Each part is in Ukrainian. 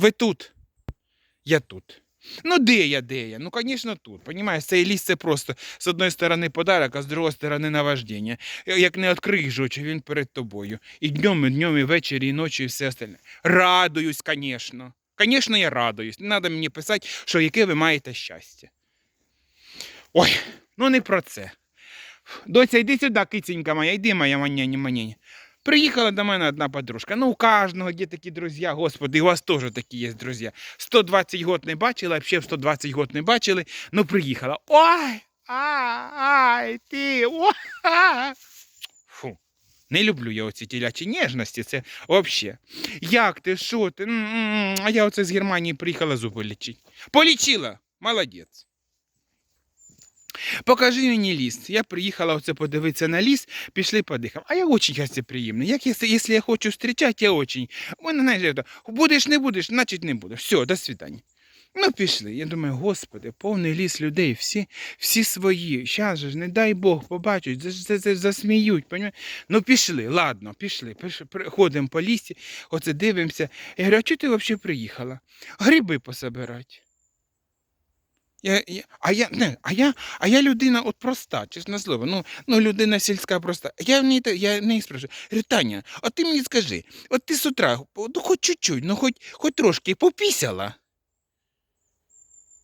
Ви тут? Я тут. Ну, де я, де я? Ну, звісно, тут. Понімаєш, цей ліс це просто з одної сторони подарок, а з другої сторони наваждення. Як не відкриєш очі, він перед тобою. І днем, і днем, і ввечері, і ночі, і все остальне. Радуюсь, звісно. Звісно, я радуюсь. Не треба мені писати, що яке ви маєте щастя. Ой, ну не про це. Доця, йди сюди, киценька моя, йди моя маняня, маняня. Приїхала до мене одна подружка. Ну, у кожного є такі друзі, господи, у вас теж такі є друзі. 120 год не бачила, взагалі в 120 год не бачили. Ну, приїхала. Ой! Ай, ти! А. Фу. Не люблю я оці тілячі ніжності, це взагалі. Як ти, що ти? М-м-м. А я оце з Германії приїхала зуби лічити. Полічила! Молодець. Покажи мені ліс. Я приїхала оце подивитися на ліс, пішли подихав. А я очень гостеприємний. Як якщо, якщо я хочу зустрічати, я очень. У мене, будеш, не будеш, значить не будеш. Все, до свидання. Ну, пішли. Я думаю, господи, повний ліс людей, всі, всі свої. Щас же ж, не дай Бог, побачать, за- за- за- засміють. Понімаєш? Ну, пішли, ладно. Пішли, Ходимо по лісі, оце дивимося. Я говорю, а чого ти взагалі приїхала? Гриби пособирати. Я, я, а, я, не, а, я, а я людина от проста, чесне слово. Ну, ну людина сільська проста. Я в неї, я в неї спрашиваю, говорю, от ти мені скажи, от ти з утра, ну хоч чуть-чуть, ну хоч, хоч трошки попісяла.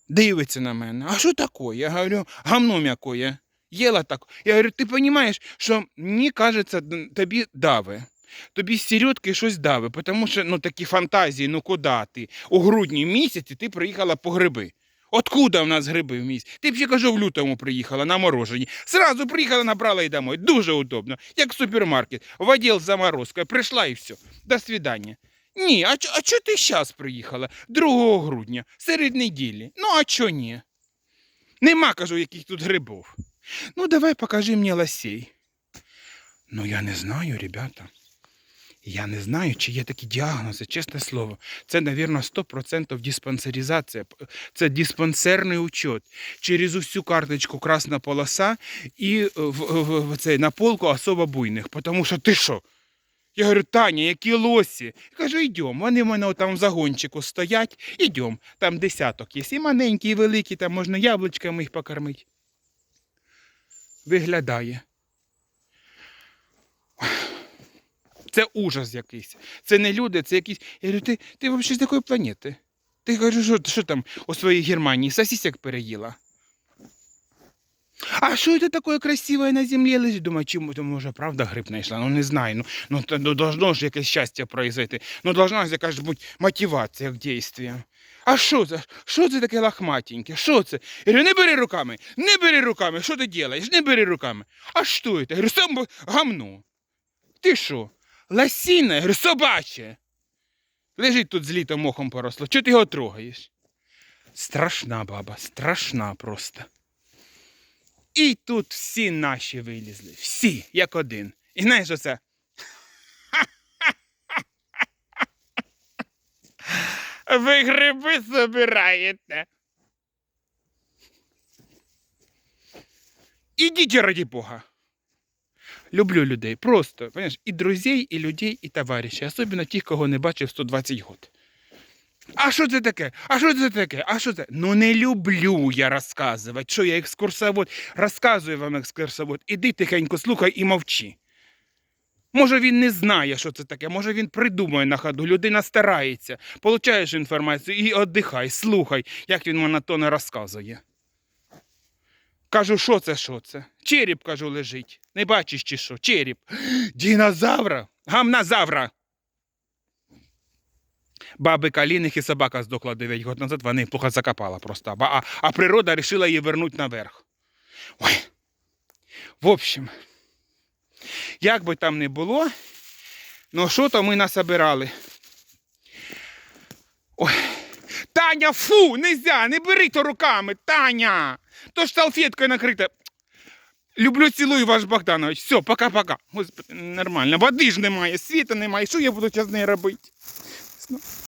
Дивиться на мене. А що таке? Я говорю, гамно м'якое. Їла так. Я говорю, ти розумієш, що мені кажеться, тобі дави. Тобі з середки щось дави, тому що ну, такі фантазії, ну куди ти? У грудні місяці ти приїхала по гриби. Откуда в нас гриби в місті? Ти б ще кажу, в лютому приїхала на морожені. Сразу приїхала, набрала і домой. Дуже удобно. Як супермаркет. В отдел з заморозкою. Прийшла і все. До свидання. Ні, а, чо- а чого ти зараз приїхала? 2 грудня, серед неділі. Ну, а чого ні? Нема, кажу, яких тут грибів. Ну, давай покажи мені лосей. Ну, я не знаю, ребята. Я не знаю, чи є такі діагнози, чесне слово. Це, навірно, 100% диспансеризація. Це диспансерний учет. Через усю карточку красна полоса і е, в, в, в цей, на полку особо буйних. Тому що ти що? Я говорю, Таня, які лосі? Я кажу, йдемо. Вони в мене там в загончику стоять, ідемо. Там десяток є. І маленькі, і великі, там можна яблучками їх покормити. Виглядає. Це ужас якийсь. Це не люди, це якісь. Я говорю, ти, ти взагалі з якої планети? Ти кажу, що, що там у своїй Германії сосисек переїла? А що це таке красиве на землі лежить? Думаю, чому то може правда гриб знайшла? Ну не знаю. Ну, ну, то, ну должно ж якесь щастя произойти. Ну должна ж якась бути мотивація к дійствам. А що це? Що це таке лохматеньке? Що це? Я говорю, не бери руками, не бери руками. Що ти робиш? Не бери руками. А що це? Я говорю, сам гамно. Ти що? Говорю, собаче. Лежить тут з літом мохом поросло. Чого ти його трогаєш? Страшна баба, страшна просто. І тут всі наші вилізли. Всі, як один. І знаєш оце? Ви гриби собираєте. Ідіть раді Бога. Люблю людей. Просто, понимаешь, і друзей, і людей, і товаришів. Особливо тих, кого не бачив 120 років. А що це таке? А що це таке? А що це? Ну не люблю я розказувати. Що я екскурсовод? Розказую вам екскурсовод. Іди тихенько слухай і мовчи. Може він не знає, що це таке, може він придумує на ходу, людина старається, получаєш інформацію і віддихай, слухай, як він монотонно розказує. Кажу, що це, що це? Череп, кажу, лежить. Не бачиш чи що? Череп. Дінозавра, гамнозавра. Баби каліних і собака здохла 9 років назад, вони плохо закопала просто. А, а природа вирішила її вернути наверх. Ой. В общем, як би там не було, ну що то ми насобирали. Ой. Таня, фу, нельзя, не бери то руками, Таня. То ж салфеткою накрита. Люблю, цілую ваш Богданович. Все, пока-пока. Господи, нормально. Води ж немає, світа немає. Що я буду зараз з нею робити?